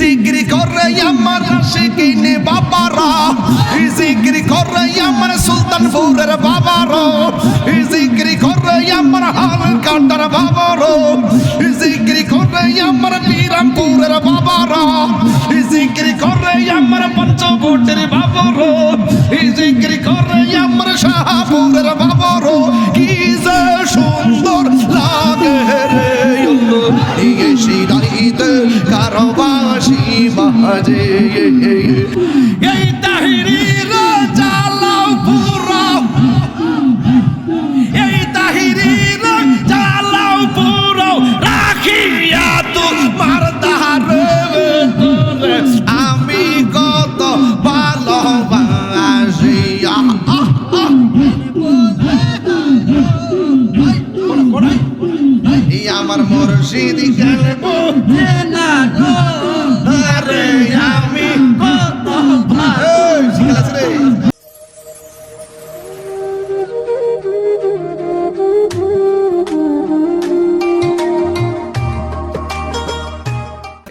জিগরি করে আমার আশিকিনে বাবারা। জিগরি করে আমার সুলতানপুরের বাবারো। জিগরি করে আমার হাল কাটার বাবারো জিগরি করে আমার বিরামপুরের বাবারা। জিগরি করে আমার পঞ্চবটের বাবারো। জিগরি করে আমার শাহপুরের বাবারো। কি যে সুন্দর লাগে রে। এই শিরাইতে কারবাসী বাজে এই তাহিরির আমার মুর্শিদ গেলব আরে আমি কত ভালো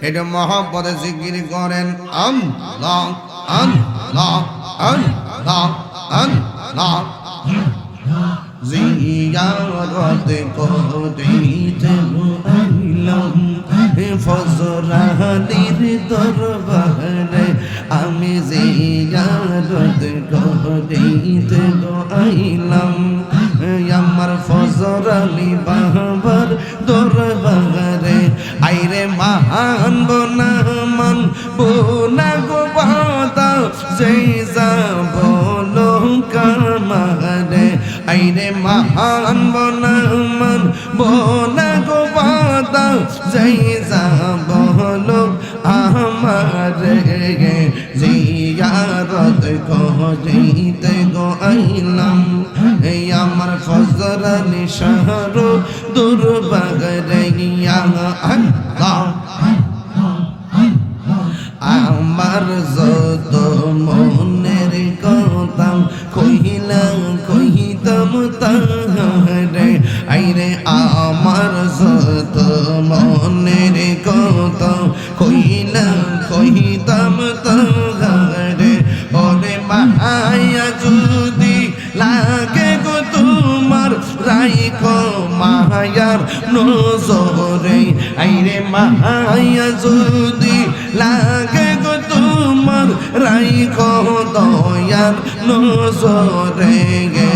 এটা মহব্বতে জিকির করেন আন লং আন লং আন লং আন লং জিয়ারত করিতে আইলাম ফজরানির দরবারে আমি জিয়ারত করিতে আইলাম আমার ফজরানি বাবার করিতে গো আইলাম এই আমার ফজর নিশার দুর্বাগরে আল্লাহ। আমার যত মনের কথা কহিলাম কহিতাম তাহারে। আইরে, আমার যত মনের কথা কহিলাম কহিতাম মায়ার নজরে। আইরে মায়া যদি লাগে গো তোমার রাইখো দয়ার নজরে। গে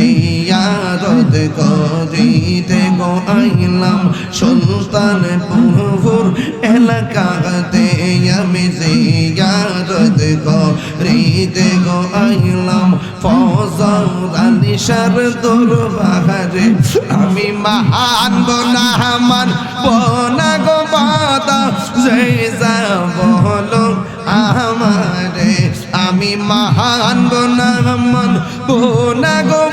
জিয়ারত করিতে গো আইলাম সুলতান পুহুর এলাকাতে আমি জিয়ারত করিতে গো আইলাম ফজল আলিশার দরবারে আমি মহান বনামান বনা গো বাদা যে যাব হলো আমারে, আমি মহান বনা গো বাদা যে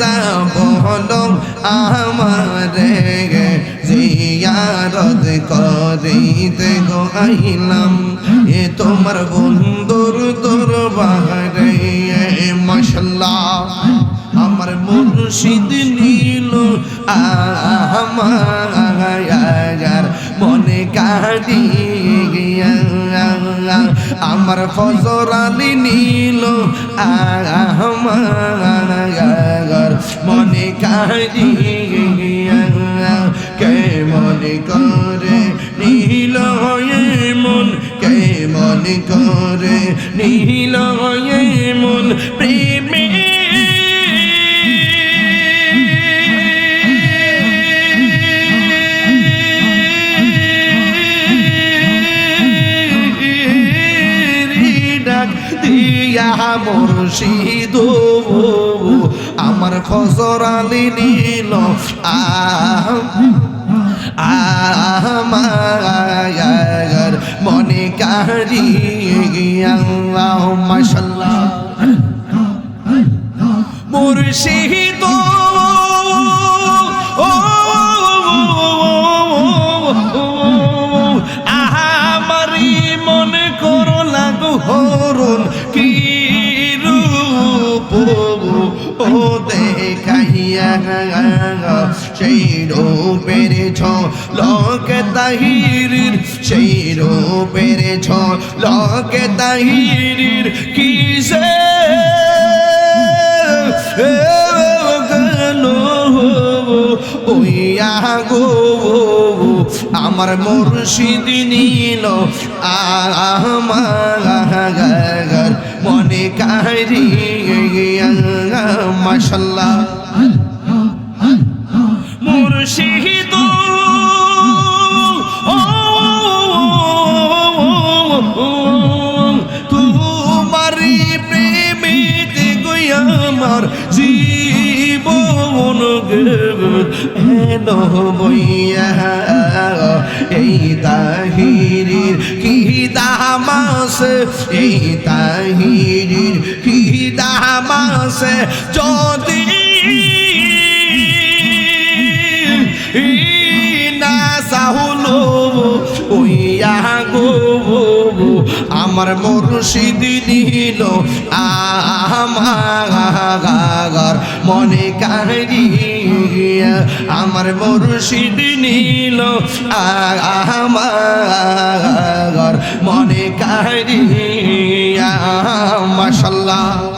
যাব হলো আমারে জিয়ারত করিতে গো এ তোমার বন্ধুর দরবারে মাশাল্লাহ। আমার মুর্শিদ নীল আমার মনে কাটি আমার ফজর আলী নীল আমার মনে কাটি কে মনে করে নীল হয়ে মন? কে মনে করে নীল হয়ে মন? প্রেমে মুর্শিদ আমার খসর আলী নীল আমার মনে কারি মাসাল্লাহ মুর্শিদ সেই রূপের ছ লোক সেই রূপের ঝলকে তাহিরির কিসে আমার মুর্শিদ নীল আমার মনে কারি মাশাল্লাহ মুর্শিদ তোমারি প্রেমিতে গই আমার জীবন হেন বইয়া এই তাহিরির কি দামাস এই তাহিরির কি দামাস যদি আমার মুর্শিদ নিল আমার মনে কারি আমার মুর্শিদ নিল আমার মনে কারি মাশাল্লাহ।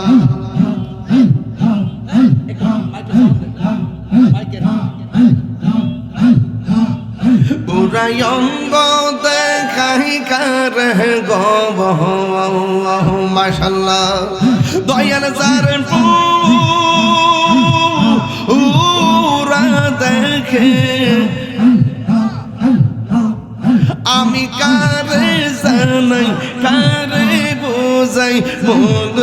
দেখাই কার গব মাশাল্লাহ। দয়াল যার দেখে আমি কারে জানাই, কারে বোঝাই মন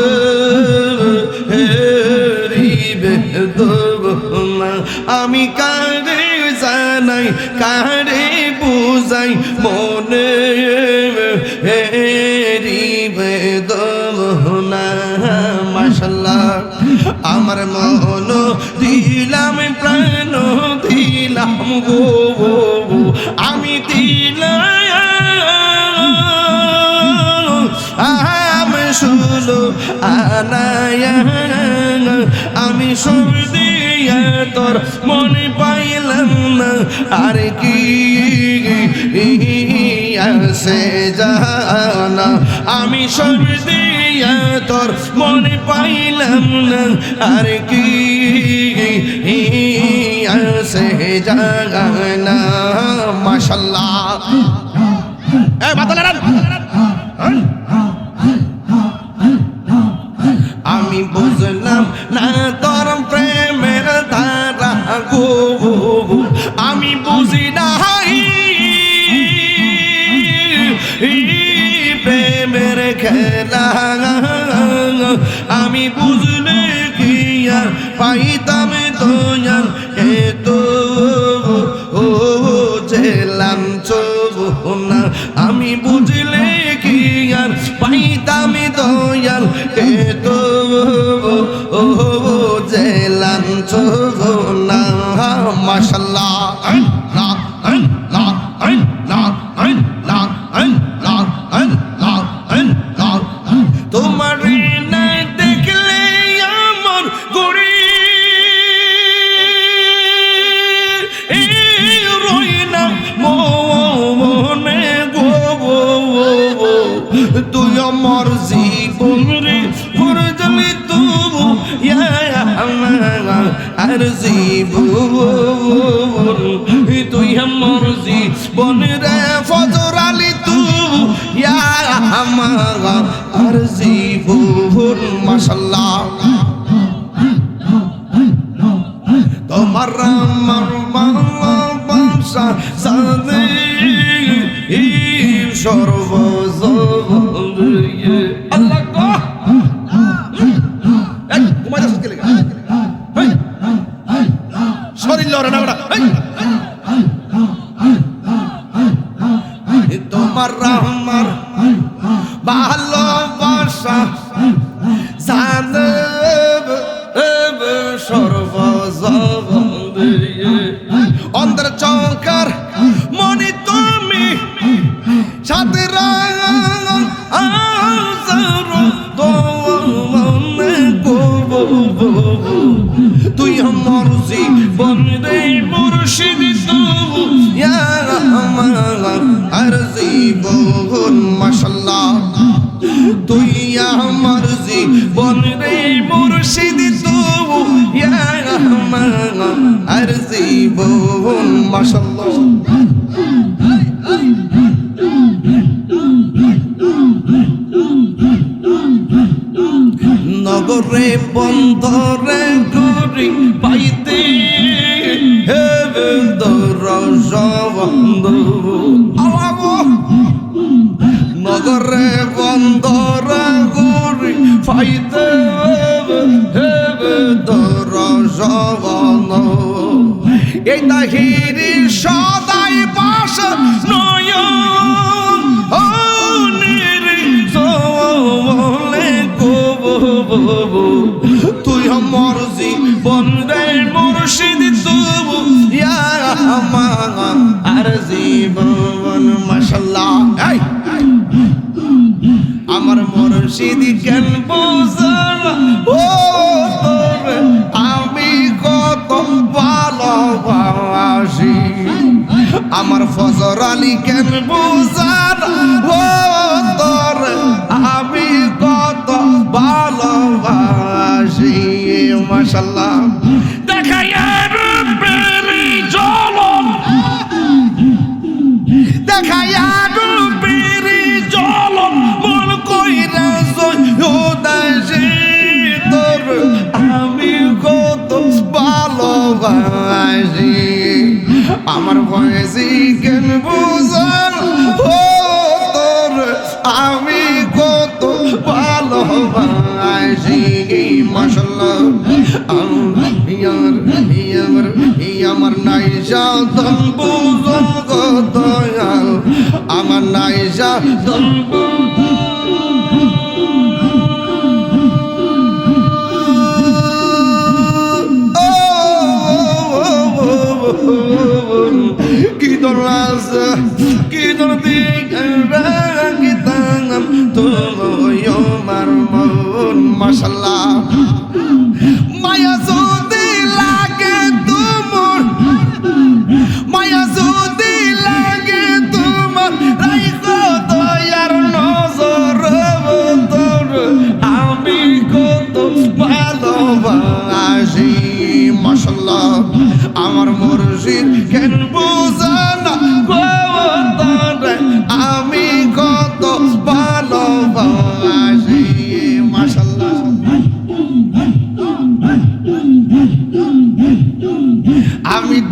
না। আমি কারে জানাই কারে বোঝাই মনে বেদনা মাশাল্লাহ। আমার মন দিলাম, প্রাণ দিলাম গো আমি দিলাম শুলো আনায়া আমি সব দিয়া তোর মনে পাইলাম না। আর কি আছে জানা। আমি সব দিয়া তোর মনে পাইলাম না। আর কি আছে জানা। মাশাল্লাহ। এ মাথা বুঝলাম না তোর সর্বজ জীবন রে মুর্শিদ তু আমার আর জীবন জীবন মাশাল্লাহ তুই আমার জীবন রে মুর্শিদ, তবু আমার আর জীবন মাশাল্লাহ নগরে বন্দরে গরি পাইতে হেবে দরজ বন্ধ এই তাহিরি সদাই পাশ নয়ন, ও নিরি তুই আমার জীবন রে মুর্শিদ তবু আর জীবন মাশাল্লাহ। আমার মুর্শিদ কেন বুঝল আলী কেন বুঝার ও তোর আমি কত ভালোবাসি মাশাল্লাহ আমার বয়সী কেন বুঝান ও তোর, আমি কত ভালোবাসি? আমার আমার নাইজা দম বুঝন কত আমার দম কি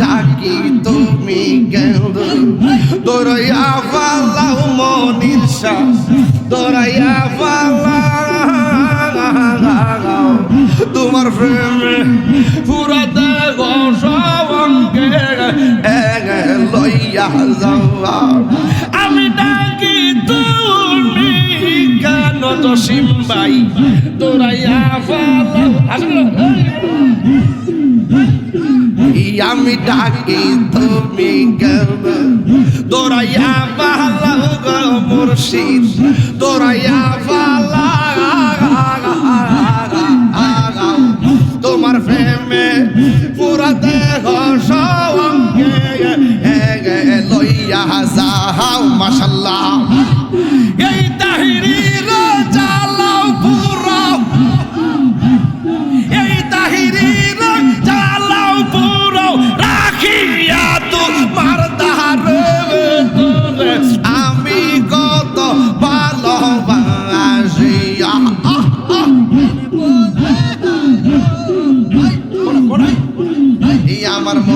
ডাকি, তুমি কেন্দ্র দৌড়াইয়া পালাও মনির শ্বাস দৌড়াইয়া পালাও তোমার প্রেমে পুরা দেহ সবঙ্গে লইয়া যাওয়া। আমি ডাকি, তুমি কেন? তো সিম্বাই তোরাইয়া ফালা আমি ডাকি, তুমি কেন? দৌড়াইয়া পালাও গো মুর্শিদ দৌড়াইয়া পালাও তোমার প্রেমে পুরা দেহ সঙ্গে লইয়া যাও, মাশাল্লাহ।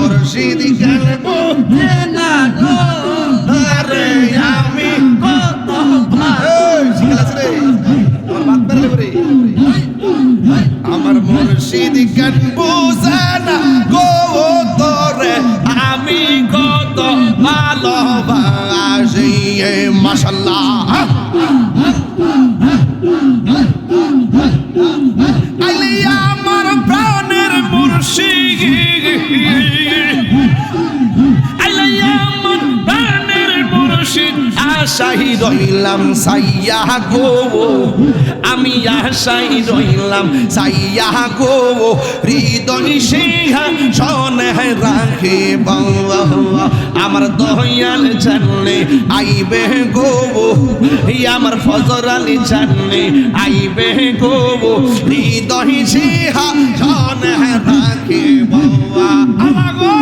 আমার মুর্শিদ কেন আরে রইলাম, সাইয়া গো। আমি আশাই রইলাম, সাইয়া গো। হৃদয় সিংহা সনে রাখে আমার দয়াল জানলে আইবে গো। আমার ফজর আলী জানলে আইবে গো। হৃদয় সিংহা সনে রাখে, বাবা আমাগো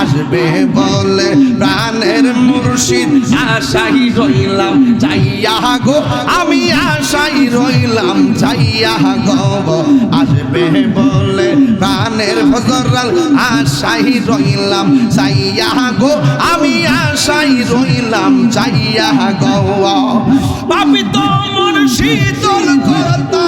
আসবে বলে প্রাণের মুর্শিদ। আশাই রইলাম চাইয়া গো, আমি আশাই রইলাম চাইয়া গো। আসবে বলে প্রাণের ফজরাল, আশাই রইলাম চাইয়া গো, আমি আশাই রইলাম চাইয়া গো। পাপি তো মন শীতল করতা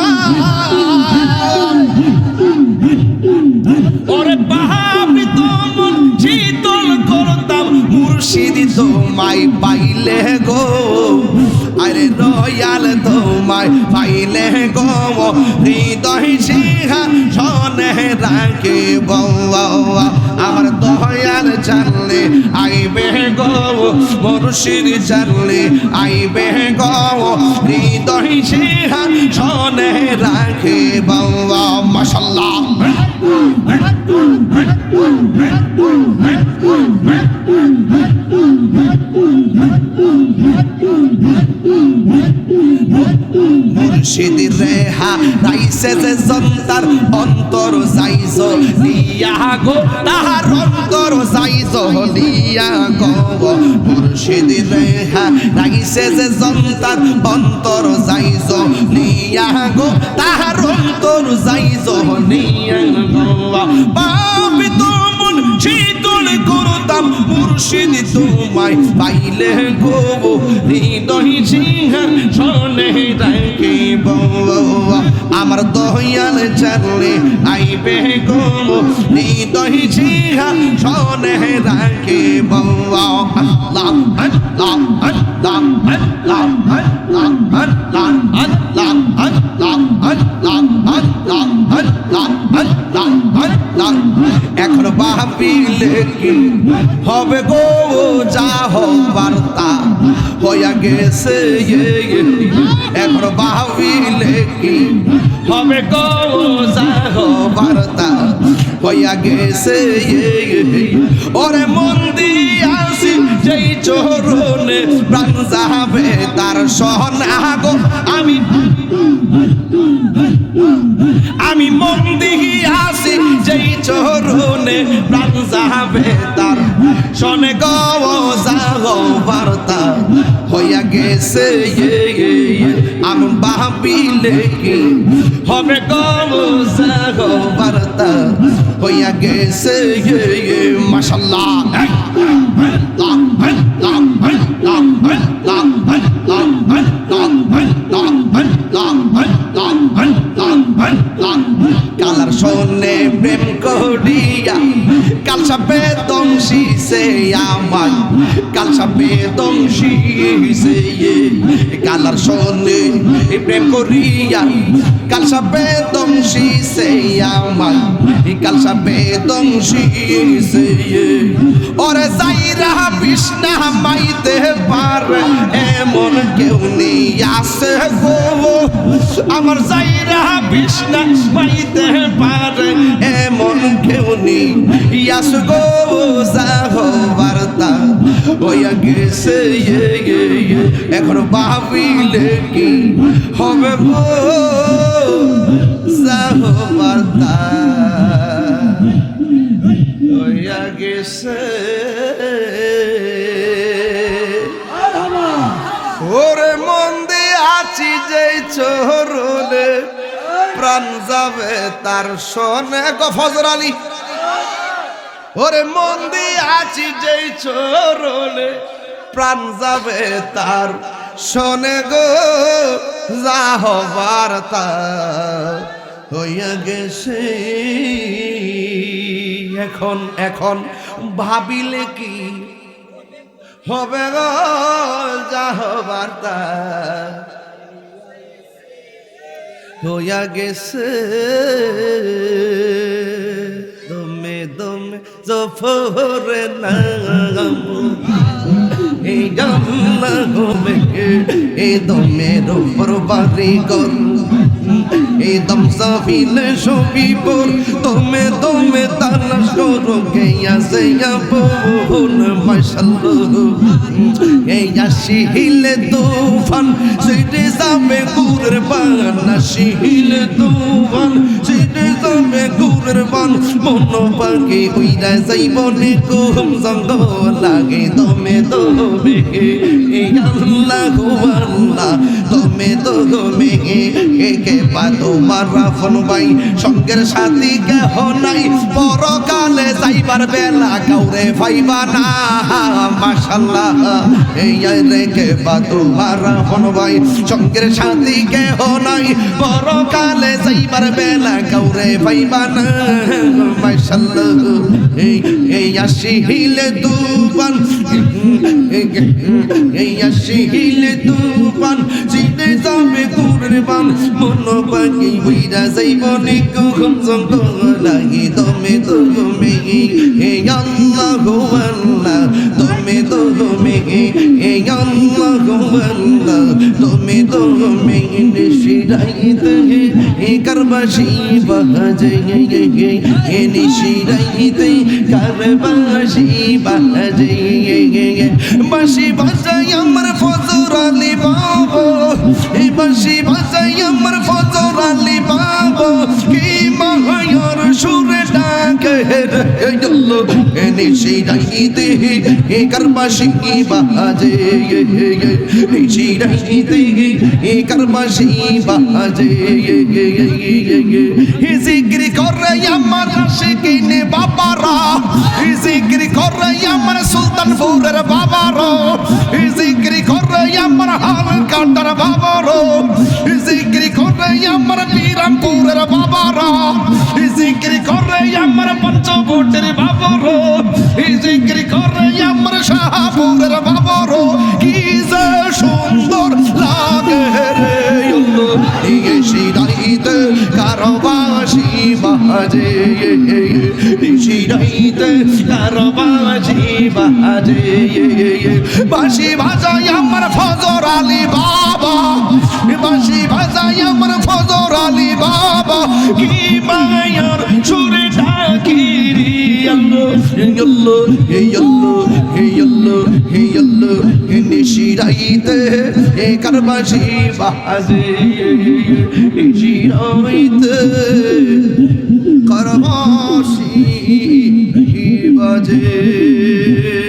মুর্শিদি তোমায় পাইলে গো। আরে রয়াল তোমায় পাইলে গো হৃদয় সিংহা রাখে বাবা আমার দয়াল জানলে আইবে গো মুর্শিদ জানলে আইবে গো হৃদয় সিংহা রাখে বাবা মাশাল্লাহ মুর্শিদ রেহা রাইসে যে জন্তার অন্তর যাইজ লিয়া গো, তাহার অন্তর যাইজ লিয়া গো মুর্শিদ রেহা রাইসে যে জন্তার অন্তর যাইজ লিয়া গো, তাহার অন্তর যাইজ লিয়া গো। করতাম মুর্শিদ তোমায় পাইলে গো হৃদয় সিংহার শোনে আমার দহিয়াল চালে আইবে গো হৃদয় সিংহার শোনে রাখি বৌয়া আল্লাহ আল্লাহ আল্লাহ আল্লাহ আল্লাহ আল্লাহ আল্লাহ ভাবিলে কি হবে গো যা বার্তা হইয়া গেছে এখন ভাবিলে কি হবে গো যা বার্তা হইয়া গেছে ওরে মন দিয়াছি যেই চরণে প্রাণ যাবে তার সহনা গো আমি আমি মন দিহি আসি, যেই চরণে প্রাণ যাবে তার। শোনে গো যাও, বার্তা। হইয়া গেছে আমি ভাবিলে কি? হবে গো যাও, বার্তা। হইয়া গেছে মাশাল্লাহ। কালার কোটি করিয়া কাল সাপে দংশি সে আমার। কাল সাপে দংশি সে কালার শোনে প্রেম করিয়া। কাল সাপে দংশি সে আমার। কাল সাপে দংশি সে ওরে যাইরা বিষ্ণা মাইতে পারে, এমন কেউ নেই আসে গো। আমার যাইরা বিষ্ণা পাইতে পারে, এমন কেউ নেই Iasu go zaho varta Oya gese ye ye ye Ekhono bhavile ki Hobe mo zaho varta Oya gese ওরে মন দিয়ে আছি যেই চোরলে প্রাণ যাবে তার সনে গফজর আলী ওরে মন আছি যেই চোরলে প্রাণ যাবে তার। শোনে গো, যা হবার হইয়া গেছে। এখন এখন ভাবিলে কি হবে গো, যা হবার তা হইয়া গেছে। দমে দমে জফরে নাম। আল্লাহ হবে এ দমের উপর বাড়ি কর এ দম সাফিল সবিপুর তোমে তালাশ করো গেয়া সেয়া বোন মাশাল্লাহ গেয়া শিহিলে তুফান সেটে যাবে কুরের বান তুফান সেটে কুরের বান, মন লাগে কে পা তোমার রাফন সঙ্গের সাথী কেহ নাই, পরকালে যাইবার বেলা কাউরে ভাইবা না। মাশাল্লাহ, এই রে কে পা তোমার রাফন ভাই? সঙ্গের সাথী কেহ নাই, পরকালে যাইবার বেলা কাউরে ভাইবা না। মাশাল্লাহ, এই এই আসি হিলে তুফান এই আসি হিলে তুফান চিনে যাবে কুরবান মন পাখি উইরা যাইব নিকু খুমসম তো লাগি দমে তুমি হে আল্লাহ আল্লাহ তুমি তো তুমি হে আল্লাহ আল্লাহ তুমি তো তুমি নিশিরাইতে হে করবাসি বাজে হে নিশিরাইতে বাবা সেই রাইতে এ করবাসি বাজে নিশি রাইতে এ করবাসি বাজে হে জিক্রি করে আমার আশিকিনে বাবারা হে জিক্রি করে আমার সুলতানপুরের বাবারো হে জিক্রি করে আমার হাল কাটার বাবারো হে করে আমার বিরামপুরের বাবারা। জিক্রি করে আমার পঞ্চবটের বাবারো। জিক্রি করে আমার শাহপুরের বাবারো। কি যে সুন্দর লাগে রে এই শিরাইতে কারবাসি বাজে। শিরাইতে কারবাসি বাজে। বাসি ভাজাই আমার ফজর আলী বাবা। বাসি আমার ফজর আলী বাবা, কি মায়ার সুরে আল্লাহ। আল্লাহ, হে আল্লাহ হে আল্লাহ হে আল্লাহ, হে নিশিরাইতে, হে কারবাসি বাজে নিশিরাইতে কারবাসি বাজে।